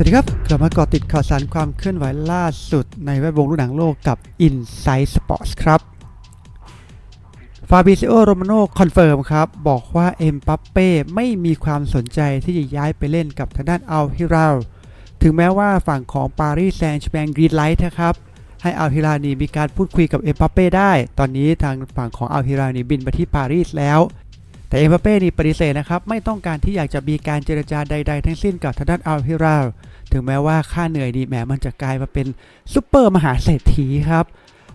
สวัสดีครับ กลับมาเกาะติดข่าวสารความเคลื่อนไหวล่าสุดในแวดวงลูกหนังโลกกับ Inside Sports ครับฟาบิซิโอโรมาโนคอนเฟิร์มครับ บอกว่าเอ็มปัปเป้ไม่มีความสนใจที่จะย้ายไปเล่นกับทางด้านอัลฮิราลถึงแม้ว่าฝั่งของปารีสแซงต์แชร์แมงกรีนไลท์นะครับ ให้อัลฮิราลนี่มีการพูดคุยกับเอ็มปัปเป้ได้ ตอนนี้ทางฝั่งของอัลฮิราลนี่บินไปที่ปารีสแล้ว แต่เอ็มบัปเป้นี่ปฏิเสธนะครับ ไม่ต้องการที่อยากจะมีการเจรจาใด ๆ ทั้งสิ้นกับทางด้านอัลฮิราลถึงแม้ว่าค่าเหนื่อยดีแหมมันจะกลายมาเป็นซุปเปอร์มหาเศรษฐีครับ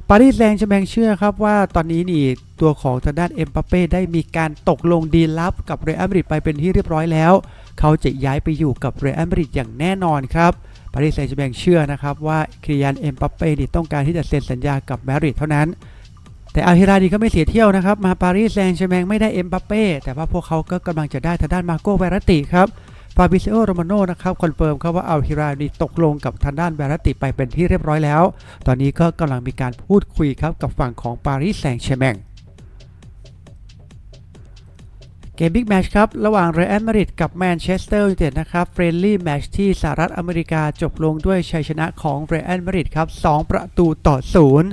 ปารีสแซงต์แชร์แมงเชื่อครับว่าตอนนี้นี่ตัวของทางด้านเอ็มบัปเป้ได้มีการตกลงดีลลับกับเรอัลมาดริดไปเป็นที่เรียบร้อยแล้ว เขาจะย้ายไปอยู่กับเรอัลมาดริดอย่างแน่นอนครับปารีสแซงต์แชร์แมงเชื่อนะครับว่าคริยันเอ็มบัปเป้นี่ต้องการที่จะเซ็นสัญญากับแมดริดเท่านั้น แต่อัลฮิราดีก็ไม่เสียเที่ยวนะครับ มาปารีสแซงต์แชร์แมงไม่ได้เอ็มบัปเป้แต่ว่าพวกเขาก็กำลังจะได้ทางด้านมาโกเวรติครับฟาบิเซโอโรมาโนนะครับคอนเฟิร์มครับว่าอัลฮิราดีตกลงกับทางด้านเวรติไปเป็นที่เรียบร้อยแล้ว ตอนนี้ก็กำลังมีการพูดคุยครับกับฝั่งของปารีสแซงต์แชร์แมงเกมบิ๊กแมชครับ ระหว่างเรอัลมาดริดกับแมนเชสเตอร์ยูไนเต็ดนะครับเฟรนลี่แมชที่สหรัฐอเมริกาจบลงด้วยชัยชนะของเรอัลมาดริดครับ 2 ประตูต่อศูนย์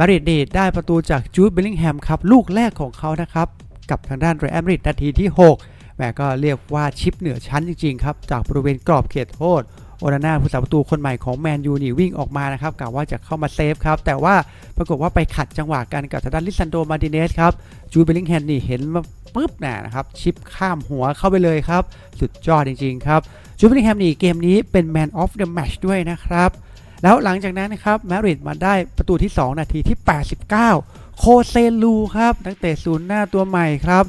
มาริดนี่ได้ประตูจากจูดเบลลิงแฮมครับ ลูกแรกของเขานะครับ กับทางด้านเรอัลมาดริดนาทีที่ 6แหมก็เรียกว่าชิปเหนือชั้นจริงๆครับ จากบริเวณกรอบเขตโทษโอนาน่าผู้สาประตูคนใหม่ของแมนยูนี่วิ่งออกมานะครับกะว่าจะเข้ามาเซฟครับ แต่ว่าปรากฏว่าไปขัดจังหวะกันกับทางด้านลิซันโดมาร์ติเนสครับจูดเบลลิงแฮมนี่เห็นมาปุ๊บน่ะนะครับชิปข้ามหัวเข้าไปเลยครับ สุดยอดจริงๆครับจูดเบลลิงแฮมนี่เกมนี้เป็น Man of the Match ด้วยนะครับ แล้วหลังจากนั้นนะครับแมริดมาได้ประตูที่ 2 นาทีที่ 89 โคเซลูครับนักเตะศูนย์หน้าตัวใหม่ครับ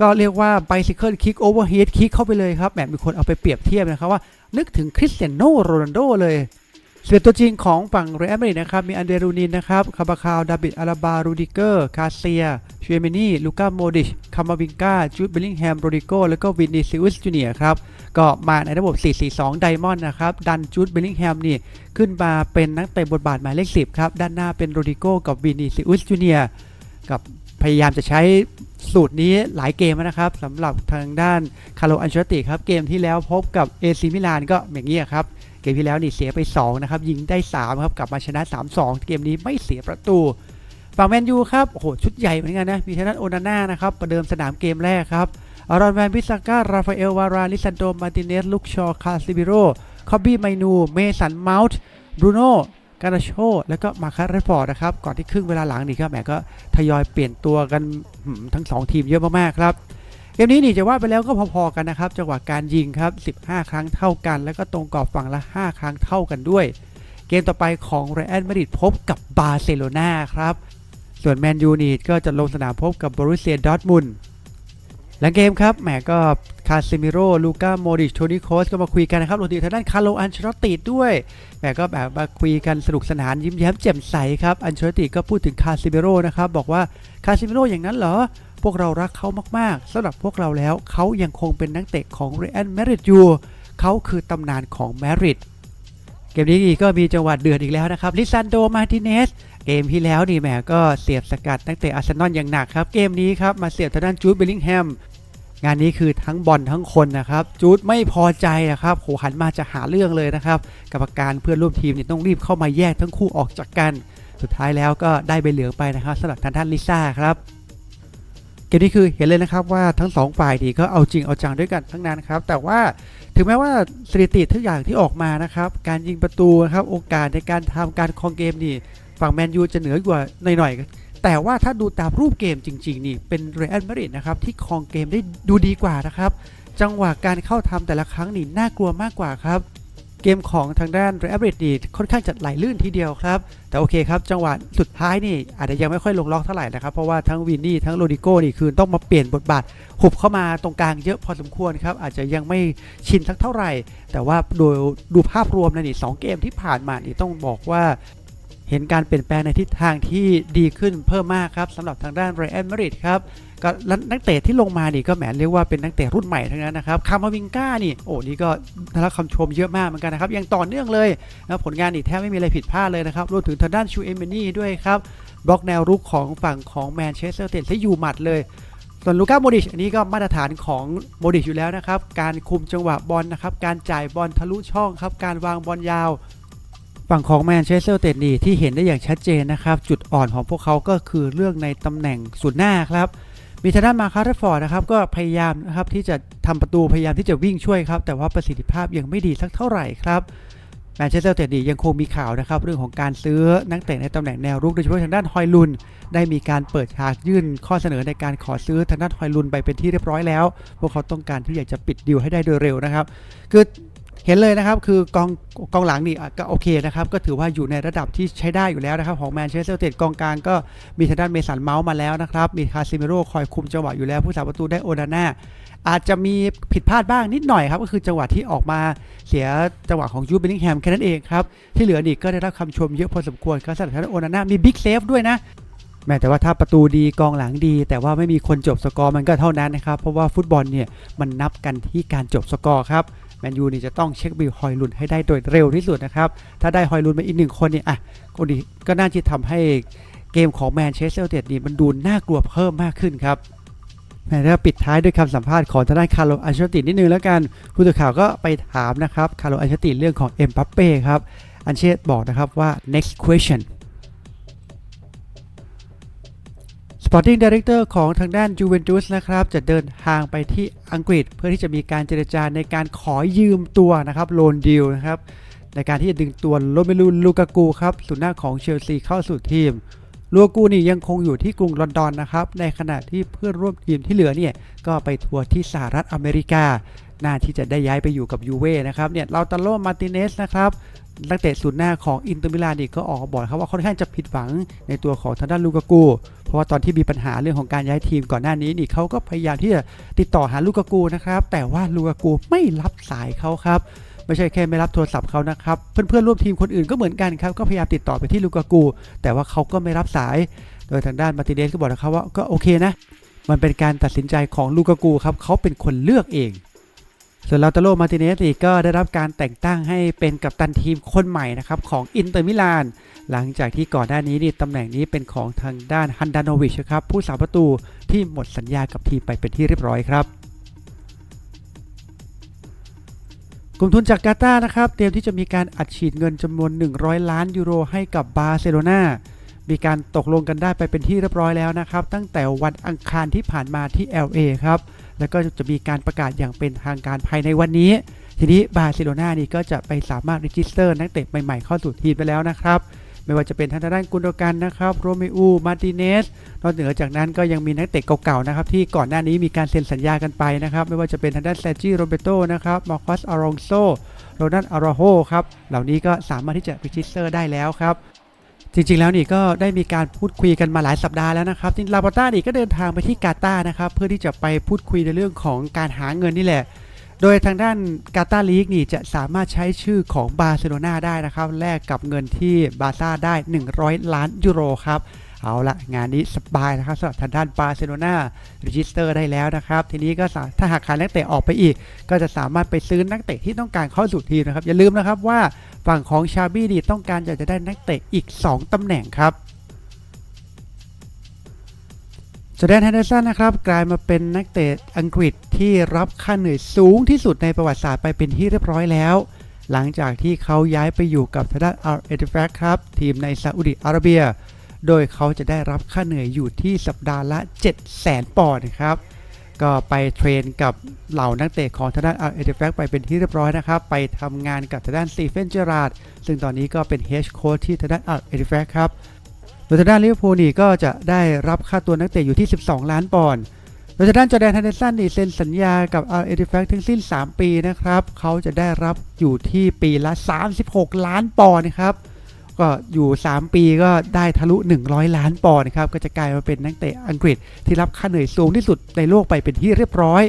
ก็เรียกว่า bicycle kick overhead kick เข้าไปเลยครับแบบมีคนเอาไปเปรียบเทียบนะครับว่านึกถึงคริสเตียโนโรนัลโดเลย ส่วนตัวจริงของฝั่งเรอัลมาดริดนะครับ มีอันเดรูนินนะครับ คาบาคาว ดาบิดอาราบา รูดิเกอร์ คาเซียเชเมนีลูก้า โมดิช คามาวิงกาจูดเบลลิงแฮม โรดิโก แล้วก็วินนิซิอุสจูเนียครับ ก็มาในระบบ 4-4-2 ไดมอนด์นะครับ ดันจูดเบลลิงแฮมนี่ ขึ้นมาเป็นนักเตะบทบาทหมายเลข 10 ครับ ด้านหน้าเป็นโรดิโก กับวินนิซิอุสจูเนียกับพยายามจะใช้สูตรนี้หลายเกมนะครับสำหรับทางด้านคาร์โลอันเชลติครับ เกมที่แล้วพบกับเอซิมิลานก็อย่างนี้ครับ เกมที่แล้วนี่เสียไป2นะครับยิงได้3ครับกลับมาชนะ 3-2 เกมนี้ไม่เสียประตูฝั่งแมนยูครับโอ้โหชุดใหญ่เหมือนกันนะมีทางด้านโอนาน่านะครับประเดิมสนามเกมแรกครับอารอนแวนบิสก้าราฟาเอลวาราลิซันโดมาร์ติเนสลุกชอคาซิบิโรคอบบี้ไมนูเมสันเมาส์บรูโน่กานาโชแล้วก็มาคัสเรฟอร์ดนะครับก่อนที่ครึ่งเวลาหลังนี่ครับแหมก็ทยอยเปลี่ยนตัวกันทั้ง 2 ทีมเยอะมากๆครับ มนี้นี่จะว่าไปแล้วก็พอๆกันนะครับจังหวะการยิงครับ 15 ครั้งเท่ากัน แล้วก็ตรงกรอบฝั่งละ 5 ครั้งเท่ากันด้วย เกมต่อไปของเรอัลมาดริดพบกับบาร์เซโลนาครับ ส่วนแมนยูนี่ก็จะลงสนามพบกับบรูเซียดอร์ทมุนหลังเกมครับแหมก็คาซิมิโร่ลูก้าโมดิชโทนี่โคสก็มาคุยกันนะครับรวมถึงทางด้านคาร์โลอันเชลติด้วยแหมก็แบบมาคุยกันสนุกสนานยิ้มแย้มแจ่มใสครับอันเชลติก็พูดถึงคาซิมิโร่นะครับบอกว่าคาซิมิโร่อย่างนั้นเหรอ พวกเรารักเขามากๆสำหรับพวกเราแล้วเขายังคงเป็นนักเตะของเรอัลมาดริดอยู่เขาคือตำนานของมาดริดเกมนี้ก็มีจังหวะเดือดอีกแล้วนะครับลิซันโดมาติเนสเกมที่แล้วนี่แหมก็เสียบสกัดนักเตะอาร์เซนอลอย่างหนักครับ เกมนี้ครับมาเสียบทางด้านจูดเบลลิงแฮมงานนี้คือทั้งบอลทั้งคนนะครับ จูดไม่พอใจนะครับโหหันมาจะหาเรื่องเลยนะครับกรรมการเพื่อนร่วมทีมนี่ต้องรีบเข้ามาแยกทั้งคู่ออกจากกัน สุดท้ายแล้วก็ได้ใบเหลืองไปนะครับสำหรับทางด้านลิซ่าครับ เกมนี้คือเห็นเลยนะครับว่าทั้งสองฝ่ายดีก็เอาจริงเอาจังด้วยกันทั้งนั้นครับแต่ว่าถึงแม้ว่าสถิติทุกอย่างที่ออกมานะครับการยิงประตูนะครับโอกาสในการทำการครองเกมนี่ฝั่งแมนยูจะเหนือกว่าหน่อยๆแต่ว่าถ้าดูตามรูปเกมจริงๆนี่เป็นเรอัลมาดริดนะครับที่ครองเกมได้ดูดีกว่านะครับจังหวะการเข้าทำแต่ละครั้งนี่น่ากลัวมากกว่าครับ เกมของทางด้านเรอัลเบริดนี่ค่อนข้างจะไหลลื่นทีเดียวครับ แต่โอเคครับจังหวะสุดท้ายนี่อาจจะยังไม่ค่อยลงล็อกเท่าไหร่นะครับ เพราะว่าทั้งวินนี่ทั้งโรดิโก้นี่คือต้องมาเปลี่ยนบทบาทหุบเข้ามาตรงกลางเยอะพอสมควรครับ อาจจะยังไม่ชินสักเท่าไหร่ แต่ว่าโดยดูภาพรวมนะนี่สองเกมที่ผ่านมานี่ต้องบอกว่า เห็นการเปลี่ยนแปลงในทิศทางที่ดีขึ้นเพิ่มมากครับสำหรับทางด้านไรอัลมาริดครับก็นักเตะที่ลงมานี่ก็แหมเรียกว่าเป็นนักเตะรุ่นใหม่ทั้งนั้นนะครับคามาวิงก้านี่โอ้นี่ก็ได้รับคำชมเยอะมากเหมือนกันนะครับยังต่อเนื่องเลยนะผลงานนี่แทบไม่มีอะไรผิดพลาดเลยนะครับรวมถึงทางด้านชูเอเมนี่ด้วยครับบล็อกแนวรุกของฝั่งของแมนเชสเตอร์เตนที่อยู่หมัดเลยส่วนลูก้าโมดิชอันนี้ก็มาตรฐานของโมดิชอยู่แล้วนะครับ การคุมจังหวะบอลนะครับ การจ่ายบอลทะลุช่องครับ การวางบอลยาว ฝั่งของแมนเชสเตอร์เตดนี่ที่เห็นได้อย่างชัดเจนนะครับ จุดอ่อนของพวกเขาก็คือเรื่องในตำแหน่งศูนย์หน้าครับ มีทางด้านมาคาร์ฟอร์ดนะครับ ก็พยายามนะครับที่จะทำประตูพยายามที่จะวิ่งช่วยครับ แต่ว่าประสิทธิภาพยังไม่ดีสักเท่าไหร่ครับแมนเชสเตอร์เตดนี่ยังคงมีข่าวนะครับ เรื่องของการซื้อนักเตะในตำแหน่งแนวรุกโดยเฉพาะทางด้านฮอยลุน ได้มีการเปิดฉากยื่นข้อเสนอในการขอซื้อทางด้านฮอยลุนไปเป็นที่เรียบร้อยแล้ว พวกเขาต้องการที่อยากจะปิดดีลให้ได้โดยเร็วนะครับ คือ เห็นเลยนะครับคือกองกองหลังนี่ก็โอเคนะครับก็ถือว่าอยู่ในระดับที่ใช้ได้อยู่แล้วนะครับของแมนเชสเตอร์เตดกองกลางก็มีทางด้านเมสันเมาส์มาแล้วนะครับมีคาซิเมโร่คอยคุมจังหวะอยู่แล้วผู้สาประตูได้โอนาน่าอาจจะมีผิดพลาดบ้างนิดหน่อยครับก็คือจังหวะที่ออกมาเสียจังหวะของยูเบลลิงแฮมแค่นั้นเองครับที่เหลือนี่ก็ได้รับคำชมเยอะพอสมควรครับสำหรับทางด้านโอนาน่ามีบิ๊กเซฟด้วยนะแม้แต่ว่าถ้าประตูดีกองหลังดี แต่ว่าไม่มีคนจบสกอร์มันก็เท่านั้นนะครับเพราะว่าฟุตบอลเนี่ยมันนับกันที่การจบสกอร์ครับ แมนยูนี่จะต้องเช็คบิลฮอยลุนให้ได้โดยเร็วที่สุดนะครับ ถ้าได้ฮอยลุนมาอีกหนึ่งคนเนี่ยอะคนนี้ก็น่าจะทำให้เกมของแมนเชสเตอร์เตดนี่มันดูน่ากลัวเพิ่มมากขึ้นครับแม้ถ้าปิดท้ายด้วยคำสัมภาษณ์ของทางด้านคาร์โลอันเชตินิดนึงแล้วกันผู้สื่อข่าวก็ไปถามนะครับคาร์โลอันเชติเรื่องของเอ็มบัปเป้ครับอันเชตบอกนะครับว่า next question Sporting Director ของทางด้าน Juventus นะครับ จะเดินทางไปที่อังกฤษ เพื่อที่จะมีการเจรจาในการขอยืมตัวนะครับโลนดีลนะครับ ในการที่จะดึงตัวโรเมลูลูกากูครับสุดหน้าของเชลซีเข้าสู่ทีมลูกกูนี่ยังคงอยู่ที่กรุงลอนดอนนะครับ ในขณะที่เพื่อนร่วมทีมที่เหลือเนี่ยก็ไปทัวร์ที่สหรัฐอเมริกา น่าที่จะได้ย้ายไปอยู่กับยูเว่นะครับเนี่ยเราตาโลมาติเนสนะครับ นักเตะศูนย์หน้าของอินเตอร์มิลานนี่ก็ออกบอกครับว่าค่อนข้างจะผิดหวังในตัวของทางด้านลูกากู เพราะว่าตอนที่มีปัญหาเรื่องของการย้ายทีมก่อนหน้านี้นี่เขาก็พยายามที่จะติดต่อหาลูกากูนะครับ แต่ว่าลูกากูไม่รับสายเขาครับไม่ใช่แค่ไม่รับโทรศัพท์เขานะครับ เพื่อนๆร่วมทีมคนอื่นก็เหมือนกันครับ ก็พยายามติดต่อไปที่ลูกากู แต่ว่าเขาก็ไม่รับสาย โดยทางด้านมาติเนสก็บอกนะครับว่าก็โอเคนะ มันเป็นการตัดสินใจของลูกากูครับเขาเป็นคนเลือกเอง ส่วนลาตาโลมาติเนสนี่ก็ได้รับการแต่งตั้งให้เป็นกัปตันทีมคนใหม่นะครับของอินเตอร์มิลาน หลังจากที่ก่อนหน้านี้นี่ตำแหน่งนี้เป็นของทางด้านฮันดานโนวิชครับผู้สาประตูที่หมดสัญญากับทีมไปเป็นที่เรียบร้อยครับกลุ่มทุนจากกาตาร์นะครับเตรียมที่จะมีการอัดฉีดเงินจำนวน 100 ล้านยูโรให้กับบาร์เซโลนามีการตกลงกันได้ไปเป็นที่เรียบร้อยแล้วนะครับ ตั้งแต่วันอังคารที่ผ่านมาที่ LA ครับ แล้วก็จะมีการประกาศอย่างเป็นทางการภายในวันนี้ ทีนี้บาร์เซโลนานี่ก็จะไปสามารถรีจิสเตอร์นักเตะใหม่ๆเข้าสู่ทีมไปแล้วนะครับไม่ว่าจะเป็นทางด้านกุนโดกันนะครับโรเมอูมาติเนสนอกเหนือจากนั้นก็ยังมีนักเตะเก่าๆนะครับที่ก่อนหน้านี้มีการเซ็นสัญญากันไปนะครับไม่ว่าจะเป็นทางด้านเซจิโรเบโตนะครับมาคัสอารองโซโรนัลอาราโฮครับเหล่านี้ก็สามารถที่จะรีจิสเตอร์ได้แล้วครับ จริงๆแล้วนี่ก็ได้มีการพูดคุยกันมาหลายสัปดาห์แล้วนะครับจริงลาปอต้านี่ก็เดินทางไปที่กาตาร์นะครับเพื่อที่จะไปพูดคุยในเรื่องของการหาเงินนี่แหละ โดยทางด้านกาตาลีกนี่จะสามารถใช้ชื่อของบาร์เซโลนาได้นะครับแลกกับเงินที่บาซ่าได้ 100 ล้านยูโรครับ เอาละงานนี้สบายนะครับสำหรับทางด้านบาร์เซโลนารีจิสเตอร์ได้แล้วนะครับ ทีนี้ก็ถ้าหากขายนักเตะออกไปอีก ก็จะสามารถไปซื้อนักเตะที่ต้องการเข้าสู่ทีมนะครับ อย่าลืมนะครับว่าฝั่งของชาบี้ดีต้องการอยากจะได้นักเตะอีก 2ตำแหน่งครับจอแดนแฮนเดอร์สันนะครับกลายมาเป็นนักเตะอังกฤษที่รับค่าเหนื่อยสูงที่สุดในประวัติศาสตร์ไปเป็นที่เรียบร้อยแล้ว หลังจากที่เขาย้ายไปอยู่กับทางด้านอาร์เอฟครับ ทีมในซาอุดิอาระเบีย โดยเขาจะได้รับค่าเหนื่อยอยู่ที่สัปดาห์ละ 7 0 0 0 0ปอนด์นะครับ ก็ไปเทรนกับเหล่านักเตะของทางด้านอาร์เอฟไปเป็นที่เรียบร้อยนะครับ ไปทำงานกับทางด้านสตีเฟนเจอราร์ดซึ่งตอนนี้ก็เป็นเฮดโค้ชที่ทางด้านอาร์เอฟครับโดยทางด้านลิเวอร์พูลนี่ก็จะได้รับค่าตัวนักเตะอยู่ที่ 12 ล้านปอนด์โดยทางด้านจอแดนฮันเดสันนี่เซ็นสัญญากับอาร์เอฟแฟทั้งสิ้น 3 ปีนะครับเขาจะได้รับอยู่ที่ปีละ 36 ล้านปอนด์นะครับ ก็อยู่ 3 ปีก็ได้ทะลุ 100 ล้านปอนด์ครับ ก็จะกลายมาเป็นนักเตะอังกฤษที่รับค่าเหนื่อยสูงที่สุดในโลกไปเป็นที่เรียบร้อย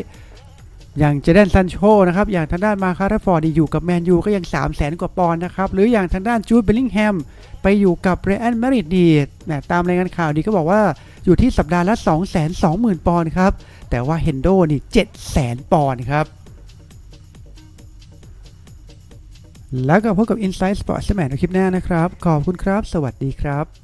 อย่างเจเดนซันโชนะครับ อย่างทางด้านมาคาร์ฟอร์ดนี่อยู่กับแมนยูก็ยัง 3 0 0แสนกว่าปอนด์นะครับ หรืออย่างทางด้านจูดเบลลิงแฮมไปอยู่กับเรอันมาริดดีนะตามรายงานข่าวดีก็บอกว่าอยู่ที่สัปดาห์ละ 2 2 0 0 0 0 ปอนด์ครับ แต่ว่าเฮนโดนี่ 7 0 0 0 0ปอนด์ครับ แล้วก็พบกับ Inside Sports สมัยในคลิปหน้านะครับ ขอบคุณครับ สวัสดีครับ